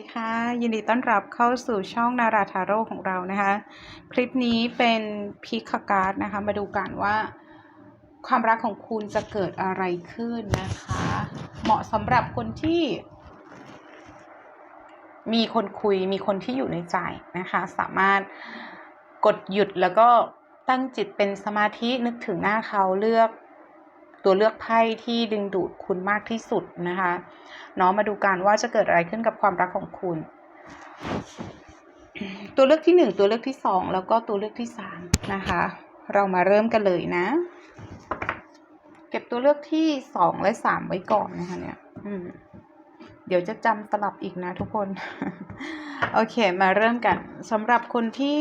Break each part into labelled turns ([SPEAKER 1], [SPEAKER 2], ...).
[SPEAKER 1] ดีค่ะ ยินดีต้อนรับเข้าสู่ช่องนาราทาโร่ของเรานะคะ คลิปนี้เป็นพิคการ์ดนะคะ มาดูกันว่า ความรักของคุณจะเกิดอะไรขึ้นนะคะ เหมาะสำหรับคนที่ มีคนคุยมีคนที่อยู่ในใจนะคะ สามารถกดหยุดแล้วก็ตั้งจิตเป็นสมาธินึกถึงหน้าเขาเลือก ตัวเลือกไพ่ที่ดึงดูดคุณมากที่สุดนะคะเนาะมาดูกันว่าจะเกิดอะไรขึ้นกับความรักของคุณ ตัวเลือกที่หนึ่งตัวเลือกที่สองแล้วก็ตัวเลือกที่สามนะคะ เรามาเริ่มกันเลยนะ เก็บตัวเลือกที่สองและสามไว้ก่อนนะคะเนี่ยเดี๋ยวจะจำสลับอีกนะทุกคน โอเค มาเริ่มกันสำหรับคนที่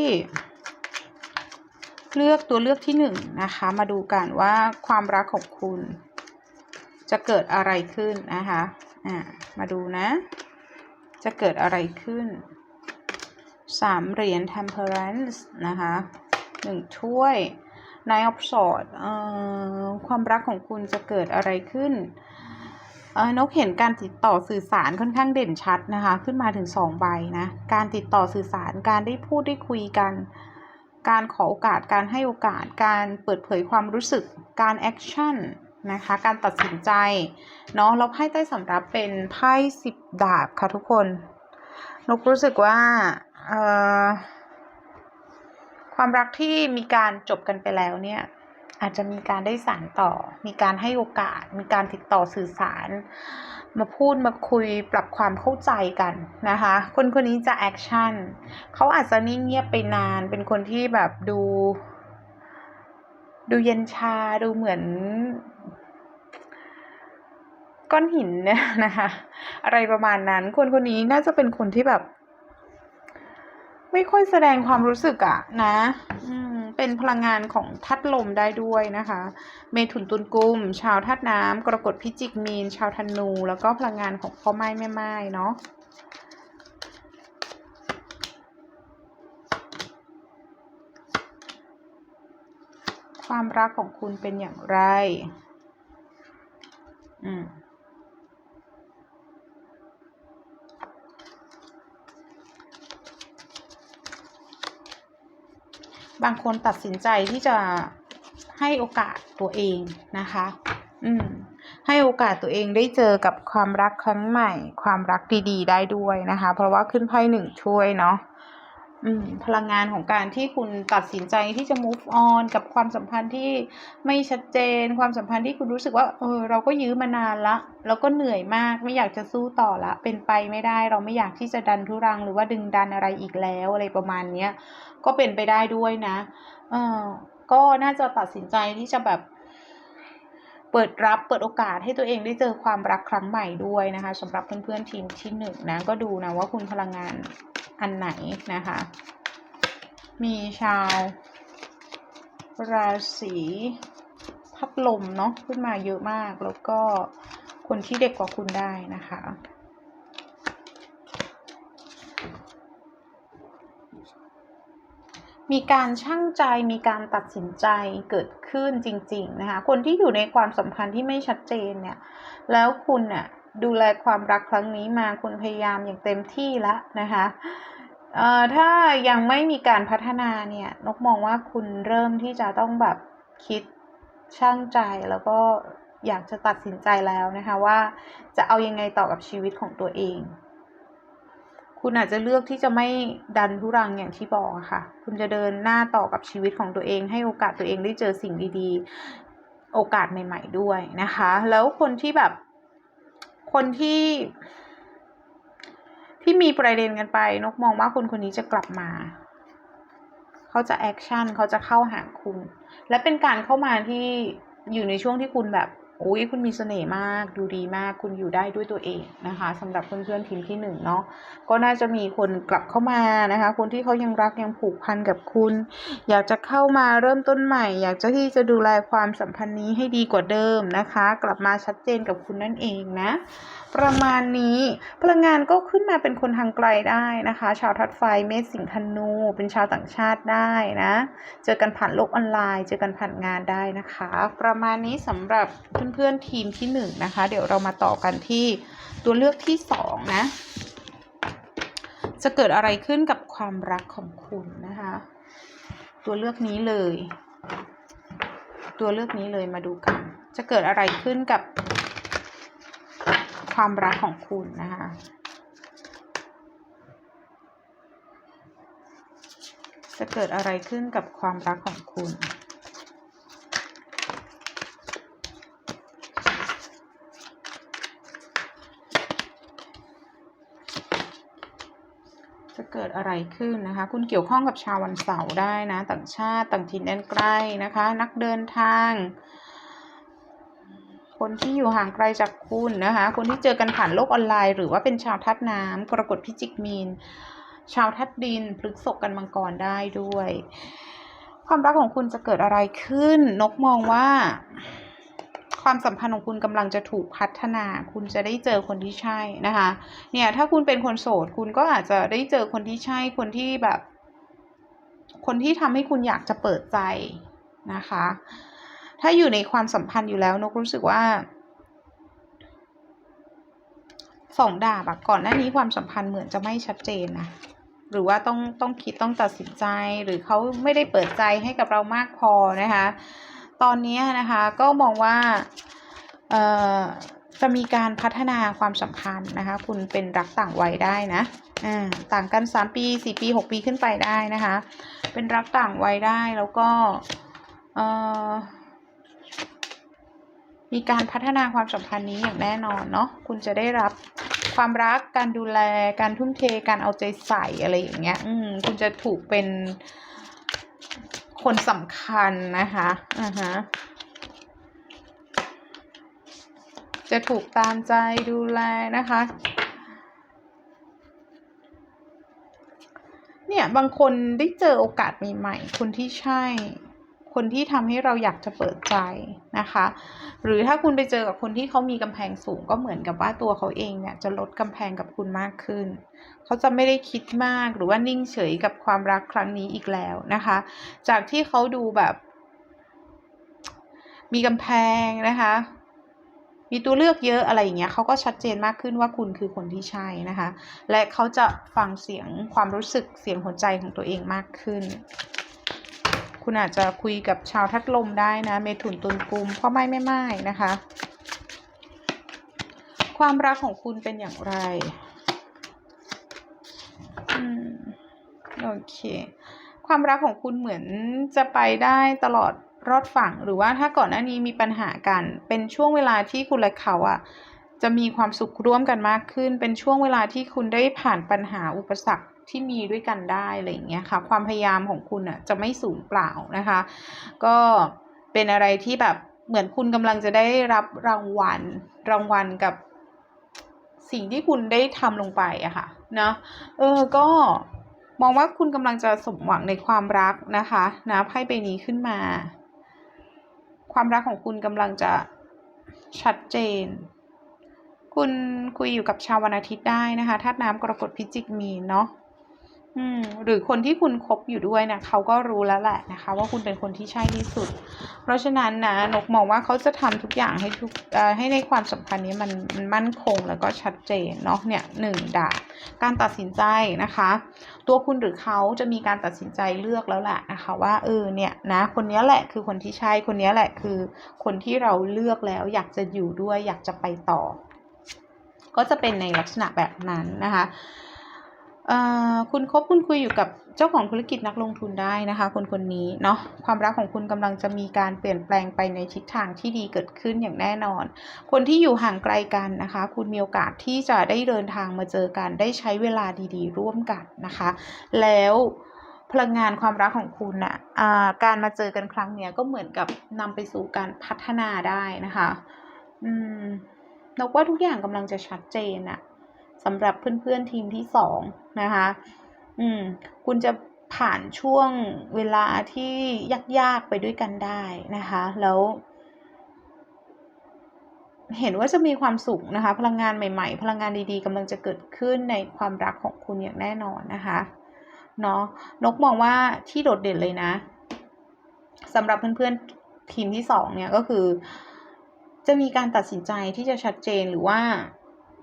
[SPEAKER 1] เลือกตัวเลือกที่หนึ่งนะคะ มาดูกันว่าความรักของคุณ จะเกิดอะไรขึ้นนะคะอ่ามาดูนะ จะเกิดอะไรขึ้นสามเหรียญ temperance นะคะหนึ่งถ้วย nine of swords เอ่อความรักของคุณจะเกิดอะไรขึ้นนกเห็นการติดต่อสื่อสารค่อนข้างเด่นชัดนะคะ ขึ้นมาถึงสองใบนะ การติดต่อสื่อสารการได้พูดได้คุยกัน การขอโอกาส การให้โอกาส การเปิดเผยความรู้สึก การแอคชั่นนะคะ การตัดสินใจเนาะ เราไพ่ใต้สำรับเป็นไพ่สิบดาบค่ะทุกคนนกรู้สึกว่าความรักที่มีการจบกันไปแล้วเนี่ย อาจจะมีการได้สานต่อ มีการให้โอกาส มีการติดต่อสื่อสาร มาพูดมาคุยปรับความเข้าใจกันนะคะ คนคนนี้จะแอคชั่นเขาอาจจะนิ่งเงียบไปนาน เป็นคนที่แบบดู ดูเย็นชาดูเหมือนก้อนหินเนี่ยนะคะ อะไรประมาณนั้น คนคนนี้น่าจะเป็นคนที่แบบ ไม่ค่อยแสดงความรู้สึกอะนะ อืม เป็นพลังงานของทัดลมได้ด้วยนะคะ เมถุนตุลกุม ชาวทัดน้ำกรกฎพิจิกมีน ชาวธนู แล้วก็พลังงานของพ่อไม้แม่ไม้เนาะความรักของคุณเป็นอย่างไร อืม บางคนตัดสินใจที่จะให้โอกาสตัวเองนะคะ อืม ให้โอกาสตัวเองได้เจอกับความรักครั้งใหม่ ความรักดีๆ ได้ด้วยนะคะ เพราะว่าขึ้นไพ่หนึ่งช่วยเนาะ พลังงานของการที่คุณตัดสินใจที่จะ move on กับความสัมพันธ์ที่ไม่ชัดเจน ความสัมพันธ์ที่คุณรู้สึกว่าเออเราก็ยื้อมานานละ แล้วก็เหนื่อยมากไม่อยากจะสู้ต่อละ เป็นไปไม่ได้เราไม่อยากที่จะดันทุรัง หรือว่าดึงดันอะไรอีกแล้วอะไรประมาณเนี้ยก็เป็นไปได้ด้วยนะเออก็น่าจะตัดสินใจที่จะแบบเปิดรับเปิดโอกาสให้ตัวเองได้เจอความรักครั้งใหม่ด้วยนะคะสำหรับเพื่อนๆทีมที่หนึ่งนะก็ดูนะว่าคุณพลังงาน อันไหนนะคะ มีชาว ราศีพัดลมเนาะขึ้นมาเยอะมาก แล้วก็คนที่เด็กกว่าคุณได้นะคะมีการชั่งใจมีการตัดสินใจเกิดขึ้นจริง ๆ นะคะ คนที่อยู่ในความสัมพันธ์ที่ไม่ชัดเจนเนี่ย แล้วคุณน่ะดูแลความรักครั้งนี้มาคุณพยายามอย่างเต็มที่แล้วนะคะ ถ้ายังไม่มีการพัฒนาเนี่ยนกมองว่าคุณเริ่มที่จะต้องแบบคิดชั่งใจแล้วก็อยากจะตัดสินใจแล้วนะคะว่าจะเอายังไงต่อกับชีวิตของตัวเอง คุณอาจจะเลือกที่จะไม่ดันทุรังอย่างที่บอกอะค่ะ คุณจะเดินหน้าต่อกับชีวิตของตัวเอง ให้โอกาสตัวเองได้เจอสิ่งดีๆ โอกาสใหม่ ๆด้วยนะคะ แล้วคนที่แบบคนที่ ที่มีประเด็นกันไป นกมองว่าคนคนนี้จะกลับมา เขาจะแอคชั่นเขาจะเข้าหาคุณ และเป็นการเข้ามาที่อยู่ในช่วงที่คุณแบบ อุ้ยคุณมีเสน่ห์มากดูดีมากคุณอยู่ได้ด้วยตัวเองนะคะสำหรับเพื่อนๆทีมที่หนึ่งเนาะก็น่าจะมีคนกลับเข้ามานะคะ คนที่เขายังรักยังผูกพันกับคุณ อยากจะเข้ามาเริ่มต้นใหม่ อยากจะที่จะดูแลความสัมพันธ์นี้ให้ดีกว่าเดิมนะคะ กลับมาชัดเจนกับคุณนั่นเองนะ ประมาณนี้พลังงานก็ขึ้นมาเป็นคนทางไกลได้นะคะ ชาวทัดไฟเมษสิงห์ธนูเป็นชาวต่างชาติได้นะ เจอกันผ่านโลกออนไลน์ เจอกันผ่านงานได้นะคะ ประมาณนี้สำหรับเพื่อนๆทีมที่หนึ่งนะคะ เดี๋ยวเรามาต่อกันที่ตัวเลือกที่สองนะจะเกิดอะไรขึ้นกับความรักของคุณนะคะ ตัวเลือกนี้เลย ตัวเลือกนี้เลยมาดูกัน จะเกิดอะไรขึ้นกับความรักของคุณนะคะจะเกิดอะไรขึ้นกับความรักของคุณ จะเกิด อะไรขึ้นนะคะ คุณเกี่ยวข้องกับชาววันเสาร์ได้นะ ต่างชาติต่างถิ่นแดนไกลนะคะ นักเดินทาง คนที่อยู่ห่างไกลจากคุณนะคะ คนที่เจอกันผ่านโลกออนไลน์ หรือว่าเป็นชาวทัดน้ำกรกฎพิจิกมีน ชาวทัดดินพฤกษกกันมังกรได้ด้วย ความรักของคุณจะเกิดอะไรขึ้น นกมองว่า ความสัมพันธ์ของคุณกำลังจะถูกพัฒนา คุณจะได้เจอคนที่ใช่นะคะ เนี่ยถ้าคุณเป็นคนโสด คุณก็อาจจะได้เจอคนที่ใช่ คนที่แบบ คนที่ทำให้คุณอยากจะเปิดใจนะคะ ถ้าอยู่ในความสัมพันธ์อยู่แล้วนกรู้สึกว่าสองดาบอะก่อนหน้านี้ความสัมพันธ์เหมือนจะไม่ชัดเจนนะหรือว่าต้องต้องคิดต้องตัดสินใจหรือเขาไม่ได้เปิดใจให้กับเรามากพอนะคะ ตอนนี้นะคะก็มองว่าจะมีการพัฒนาความสัมพันธ์นะคะ คุณเป็นรักต่างวัยได้นะอ่าต่างกันสามปีสี่ปีหกปีขึ้นไปได้นะคะ เป็นรักต่างวัยได้แล้วก็มีการพัฒนาความสัมพันธ์นี้อย่างแน่นอนเนาะคุณจะได้รับความรักการดูแลการทุ่มเทการเอาใจใส่อะไรอย่างเงี้ย อืมคุณจะถูกเป็น คนสำคัญนะคะอ่าฮะจะถูกตามใจดูแลนะคะ เนี่ยบางคนได้เจอโอกาสใหม่ๆคนที่ใช่ คนที่ทำให้เราอยากจะเปิดใจนะคะ หรือถ้าคุณไปเจอกับคนที่เขามีกำแพงสูงก็เหมือนกับว่าตัวเขาเองเนี่ยจะลดกำแพงกับคุณมากขึ้น เขาจะไม่ได้คิดมากหรือว่านิ่งเฉยกับความรักครั้งนี้อีกแล้วนะคะ จากที่เขาดูแบบ มีกำแพงนะคะมีตัวเลือกเยอะอะไรอย่างเงี้ยเขาก็ชัดเจนมากขึ้นว่าคุณคือคนที่ใช่นะคะ และเขาจะฟังเสียงความรู้สึกเสียงหัวใจของตัวเองมากขึ้น คุณอาจจะคุยกับชาวทัดลมได้นะ เมถุนตุลกุมพ่อไม่แม่ไม้นะคะ ความรักของคุณเป็นอย่างไรอืมโอเค ความรักของคุณเหมือนจะไปได้ตลอดรอดฝั่ง หรือว่าถ้าก่อนหน้านี้มีปัญหากัน เป็นช่วงเวลาที่คุณและเขาอะจะมีความสุขร่วมกันมากขึ้น เป็นช่วงเวลาที่คุณได้ผ่านปัญหาอุปสรรค ที่มีด้วยกันได้อะไรอย่างเงี้ยค่ะ ความพยายามของคุณอะจะไม่สูญเปล่านะคะ ก็เป็นอะไรที่แบบเหมือนคุณกำลังจะได้รับรางวัลรางวัลกับสิ่งที่คุณได้ทำลงไปอะค่ะเนาะเออก็มองว่าคุณกำลังจะสมหวังในความรักนะคะนะไพ่ใบนี้ขึ้นมา ความรักของคุณกำลังจะชัดเจน คุณคุยอยู่กับชาววันอาทิตย์ได้นะคะธาตุน้ำกรกฎพิจิกมีนเนาะ อืมหรือคนที่คุณคบอยู่ด้วยนะเขาก็รู้แล้วแหละนะคะ ว่าคุณเป็นคนที่ใช่ที่สุด เพราะฉะนั้นนะนกมองว่าเขาจะทำทุกอย่างให้ทุกให้ในความสัมพันธ์นี้มันมันมั่นคงแล้วก็ชัดเจนเนาะเนี่ยหนึ่งดาบการตัดสินใจนะคะ ตัวคุณหรือเขาจะมีการตัดสินใจเลือกแล้วแหละนะคะว่าเออเนี่ยนะคนนี้แหละคือคนที่ใช่คนนี้แหละคือ คนที่เราเลือกแล้วอยากจะอยู่ด้วยอยากจะไปต่อ ก็จะเป็นในลักษณะแบบนั้นนะคะ คุณคบคุณคุยอยู่กับเจ้าของธุรกิจนักลงทุนได้นะคะ คนคนนี้เนาะความรักของคุณกำลังจะมีการเปลี่ยนแปลงไปในทิศทางที่ดีเกิดขึ้นอย่างแน่นอน คนที่อยู่ห่างไกลกันนะคะ คุณมีโอกาสที่จะได้เดินทางมาเจอกันได้ใช้เวลาดีๆ ร่วมกันนะคะ แล้วพลังงานความรักของคุณน่ะอ่าการมาเจอกันครั้งเนี้ยก็เหมือนกับนำไปสู่การพัฒนาได้นะคะ อืมนกว่าทุกอย่างกำลังจะชัดเจนอะ สำหรับเพื่อนๆทีมที่สองนะคะ อืม คุณจะผ่านช่วงเวลาที่ยากๆไปด้วยกันได้นะคะ แล้ว เห็นว่าจะมีความสุขนะคะ พลังงานใหม่ ๆ พลังงานดีๆกำลังจะเกิดขึ้นในความรักของคุณอย่างแน่นอนนะคะเนาะนกมองว่าที่โดดเด่นเลยนะสำหรับเพื่อนๆทีมที่สองเนี่ยก็คือ จะมีการตัดสินใจที่จะชัดเจนหรือว่า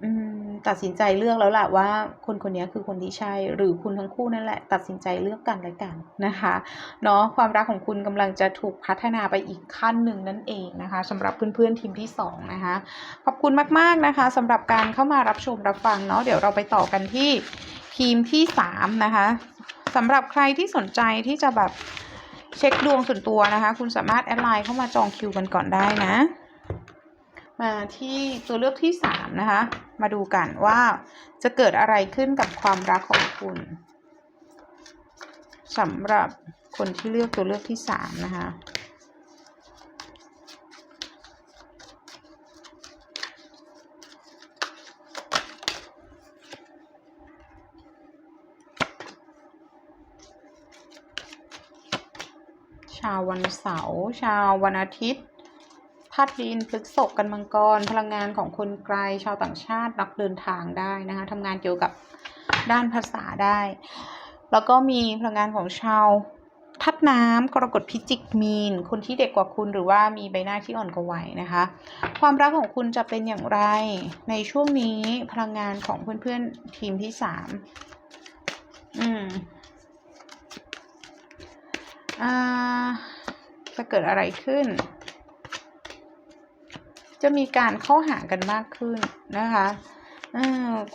[SPEAKER 1] อืม ตัดสินใจเลือกแล้วล่ะว่าคนคนนี้คือคนที่ใช่ หรือคุณทั้งคู่นั่นแหละ ตัดสินใจเลือกกันและกันนะคะเนาะความรักของคุณกำลังจะถูกพัฒนาไปอีกขั้นหนึ่งนั่นเองนะคะสำหรับเพื่อนๆทีมที่สองนะคะขอบคุณมากๆนะคะสำหรับการเข้ามารับชมรับฟังเนาะเดี๋ยวเราไปต่อกันที่ทีมที่สามนะคะสำหรับใครที่สนใจที่จะแบบเช็คดวงส่วนตัวนะคะ คุณสามารถแอดไลน์เข้ามาจองคิวกันก่อนได้นะ มาที่ตัวเลือกที่สามนะคะ มาดูกันว่าจะเกิดอะไรขึ้นกับความรักของคุณสำหรับคนที่เลือกตัวเลือกที่สามนะคะชาววันเสาร์ชาววันอาทิตย์ ธาตุดินพฤษภกันมังกร พลังงานของคนไกลชาวต่างชาตินักเดินทางได้นะคะทำงานเกี่ยวกับด้านภาษาได้ แล้วก็มีพลังงานของชาวทัดน้ำกรกฎพิจิกมีน คนที่เด็กกว่าคุณหรือว่ามีใบหน้าที่อ่อนกว่าวัยนะคะ ความรักของคุณจะเป็นอย่างไร ในช่วงนี้พลังงานของเพื่อนๆทีมที่สามอืมอ่าจะเกิดอะไรขึ้น จะมีการเข้าหากันมากขึ้นนะคะอ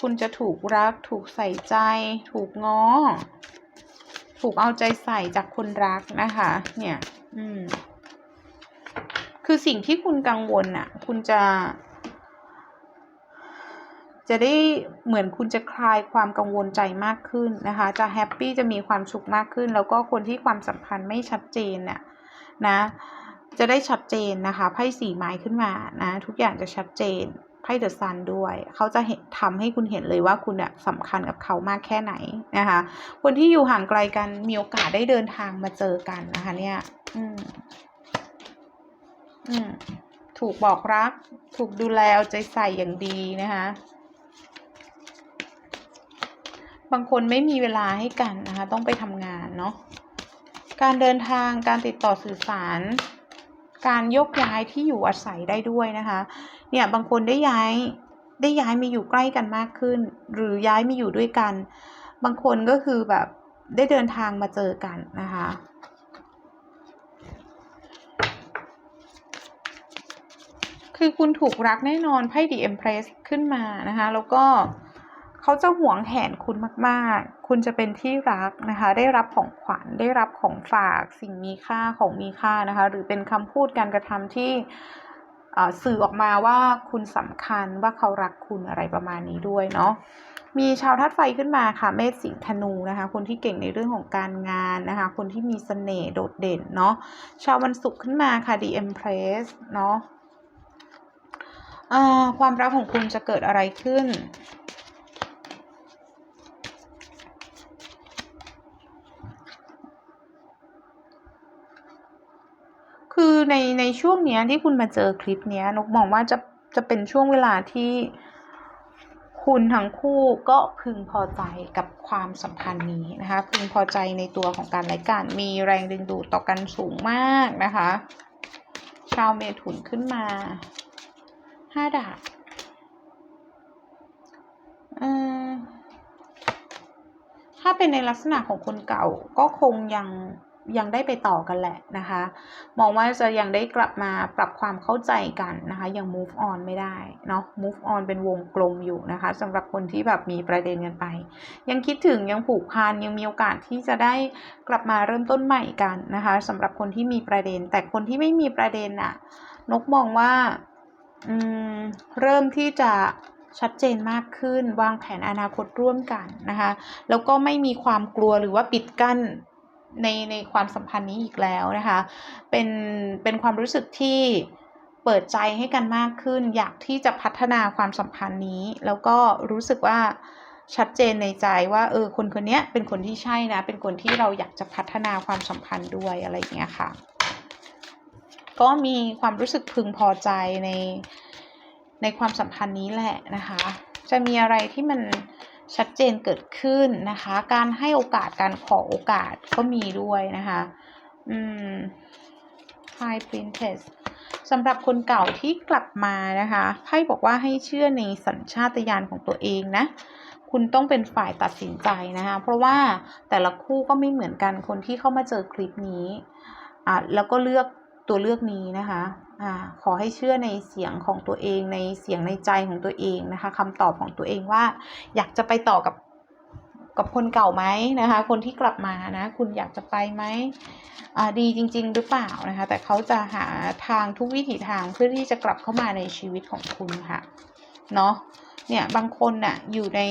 [SPEAKER 1] คุณจะถูกรัก ถูกใส่ใจ ถูกง้อ ถูกเอาใจใส่จากคนรักนะคะ เนี่ย อืม คือสิ่งที่คุณกังวลน่ะ คุณจะ จะได้เหมือนคุณจะคลายความกังวลใจมากขึ้นนะคะ จะแฮปปี้จะมีความสุขมากขึ้น แล้วก็คนที่ความสัมพันธ์ไม่ชัดเจนเนี่ยนะ จะได้ชัดเจนนะคะไพ่สี่ไม้ขึ้นมานะทุกอย่างจะชัดเจนไพ่เดอะซันด้วย เขาจะเห็นทำให้คุณเห็นเลยว่าคุณเนี่ยสำคัญกับเขามากแค่ไหนนะคะ คนที่อยู่ห่างไกลกันมีโอกาสได้เดินทางมาเจอกันนะคะ เนี่ย อืม อืม ถูกบอกรัก ถูกดูแลเอาใจใส่อย่างดีนะคะ บางคนไม่มีเวลาให้กันนะคะ ต้องไปทำงานเนาะ การเดินทาง การติดต่อสื่อสาร การยกย้ายที่อยู่อาศัยได้ด้วยนะคะ เนี่ยบางคนได้ย้ายได้ย้ายมาอยู่ใกล้กันมากขึ้น หรือย้ายมาอยู่ด้วยกัน บางคนก็คือแบบได้เดินทางมาเจอกันนะคะคือคุณถูกรักแน่นอนไพ่ดีเอ็มเพรสขึ้นมานะคะ แล้วก็ เขาจะหวงแหนคุณมากๆ คุณจะเป็นที่รักนะคะ ได้รับของขวัญ ได้รับของฝาก สิ่งมีค่าของมีค่านะคะ หรือเป็นคำพูดการกระทำที่สื่อออกมาว่าคุณสำคัญว่าเขารักคุณอะไรประมาณนี้ด้วยเนาะ มีชาวธาตุไฟขึ้นมาค่ะ เมษสิงห์ธนูนะคะ คนที่เก่งในเรื่องของการงานนะคะ คนที่มีเสน่ห์โดดเด่นเนาะ ชาววันศุกร์ขึ้นมาค่ะ The Empress เนาะความรักของคุณจะเกิดอะไรขึ้น คือในในช่วงเนี้ยที่คุณมาเจอคลิปเนี้ยนกมองว่าจะจะเป็นช่วงเวลาที่คุณทั้งคู่ก็พึงพอใจกับความสัมพันธ์นี้นะคะ พึงพอใจในตัวของการและกันมีแรงดึงดูดต่อกันสูงมากนะคะ ชาวเมถุนขึ้นมาห้าดาบถ้าเป็นในลักษณะของคนเก่าก็คงยัง ยังได้ไปต่อกันแหละนะคะ มองว่าจะยังได้กลับมาปรับความเข้าใจกันนะคะ ยัง move on ไม่ได้เนาะ move on เป็นวงกลมอยู่นะคะสำหรับคนที่แบบมีประเด็นกันไป ยังคิดถึงยังผูกพันยังมีโอกาสที่จะได้กลับมาเริ่มต้นใหม่กันนะคะสำหรับคนที่มีประเด็น แต่คนที่ไม่มีประเด็นอะนกมองว่าเริ่มที่จะชัดเจนมากขึ้น วางแผนอนาคตร่วมกันนะคะ แล้วก็ไม่มีความกลัวหรือว่าปิดกั้น ในในความสัมพันธ์นี้อีกแล้วนะคะ เป็นเป็นความรู้สึกที่เปิดใจให้กันมากขึ้น อยากที่จะพัฒนาความสัมพันธ์นี้ แล้วก็รู้สึกว่าชัดเจนในใจว่าเออคนคนนี้เป็นคนที่ใช่นะ เป็นคนที่เราอยากจะพัฒนาความสัมพันธ์ด้วยอะไรอย่างเงี้ยค่ะ ก็มีความรู้สึกพึงพอใจในในความสัมพันธ์นี้แหละนะคะ จะมีอะไรที่มัน ชัดเจนเกิดขึ้นนะคะ การให้โอกาสการขอโอกาสก็มีด้วยนะคะอืม High Princess สำหรับคนเก่าที่กลับมานะคะไพ่บอกว่าให้เชื่อในสัญชาตญาณของตัวเองนะคุณต้องเป็นฝ่ายตัดสินใจนะคะเพราะว่าแต่ละคู่ก็ไม่เหมือนกันคนที่เข้ามาเจอคลิปนี้อะแล้วก็เลือก ตัวเลือกนี้นะคะอ่าขอให้เชื่อในเสียงของตัวเองในเสียงในใจของตัวเองนะคะคำตอบของตัวเองว่า อยากจะไปต่อกับกับคนเก่าไหมนะคะ คนที่กลับมานะคุณอยากจะไปไหมอ่าดีจริง ๆ หรือเปล่านะคะ แต่เขาจะหาทางทุกวิถีทางเพื่อที่จะกลับเข้ามาในชีวิตของคุณค่ะเนาะเนี่ยบางคนน่ะอยู่ใน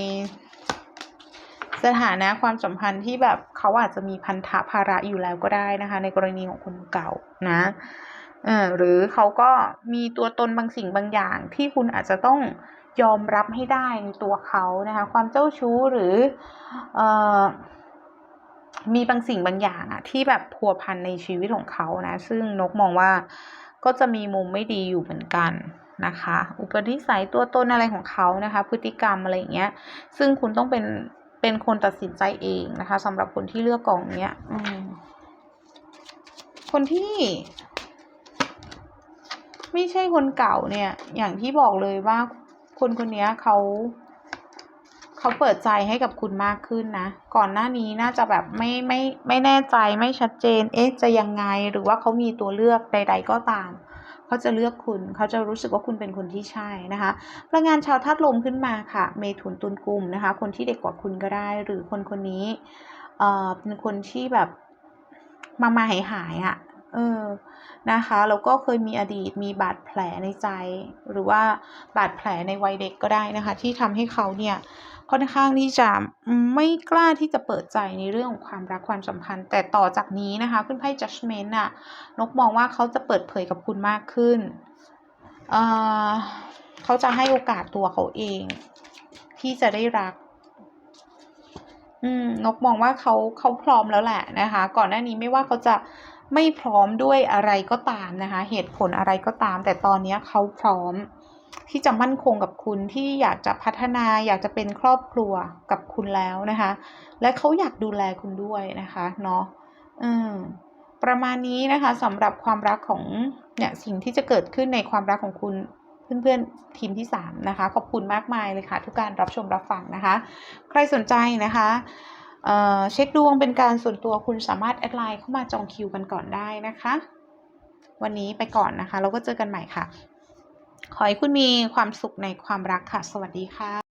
[SPEAKER 1] สถานะความสัมพันธ์ที่แบบเขาอาจจะมีพันธะภาระอยู่แล้วก็ได้นะคะ ในกรณีของคนเก่านะเออหรือเขาก็มีตัวตนบางสิ่งบางอย่าง ที่คุณอาจจะต้องยอมรับให้ได้ในตัวเขานะคะ ความเจ้าชู้หรือเอ่อมีบางสิ่งบางอย่างอะที่แบบพัวพันในชีวิตของเขานะ ซึ่งนกมองว่าก็จะมีมุมไม่ดีอยู่เหมือนกันนะคะ อุปนิสัยตัวตนอะไรของเขานะคะ พฤติกรรมอะไรอย่างเงี้ย ซึ่งคุณต้องเป็น เป็นคนตัดสินใจเองนะคะสำหรับคนที่เลือกกองเนี้ยคนที่ ไม่ใช่คนเก่าเนี่ย อย่างที่บอกเลยว่าคนคนนี้เขาเขาเปิดใจให้กับคุณมากขึ้นนะ ก่อนหน้านี้น่าจะแบบไม่ไม่ไม่แน่ใจไม่ชัดเจน เอ๊ะจะยังไงหรือว่าเขามีตัวเลือกใด ๆ ก็ตาม เขาจะเลือกคุณเขาจะรู้สึกว่าคุณเป็นคนที่ใช่นะคะพลังงานชาวธาตุลมขึ้นมาค่ะ เมถุนตุลกุมนะคะ คนที่เด็กกว่าคุณก็ได้ หรือคนคนนี้เอ่อเป็นคนที่แบบมามาหายหายอะ เออนะคะแล้วก็เคยมีอดีตมีบาดแผลในใจ หรือว่าบาดแผลในวัยเด็กก็ได้นะคะ ที่ทำให้เขาเนี่ยค่อนข้างที่จะไม่กล้าที่จะเปิดใจในเรื่องของความรักความสัมพันธ์ แต่ต่อจากนี้นะคะขึ้นไพ่ judgment น่ะนกมองว่าเขาจะเปิดเผยกับคุณมากขึ้นเออเขาจะให้โอกาสตัวเขาเอง ที่จะได้รักอืมนกมองว่าเขาเขาพร้อมแล้วแหละนะคะ ก่อนหน้านี้ไม่ว่าเขาจะ ไม่พร้อมด้วยอะไรก็ตามนะคะ เหตุผลอะไรก็ตาม แต่ตอนนี้เขาพร้อม ที่จะมั่นคงกับคุณที่อยากจะพัฒนาอยากจะเป็นครอบครัวกับคุณแล้วนะคะ และเขาอยากดูแลคุณด้วยนะคะเนาะอืมประมาณนี้นะคะสำหรับความรักของเนี่ยสิ่งที่จะเกิดขึ้นในความรักของคุณเพื่อนๆทีมที่ 3 นะคะ ขอบคุณมากมายเลยค่ะ ทุกการรับชมรับฟังนะคะ ใครสนใจนะคะ เช็คดวงเป็นการส่วนตัวคุณสามารถแอดไลน์เข้ามาจองคิวกันก่อนได้นะคะ วันนี้ไปก่อนนะคะ แล้วก็เจอกันใหม่ค่ะ ขอให้คุณมีความสุขในความรักค่ะ สวัสดีค่ะ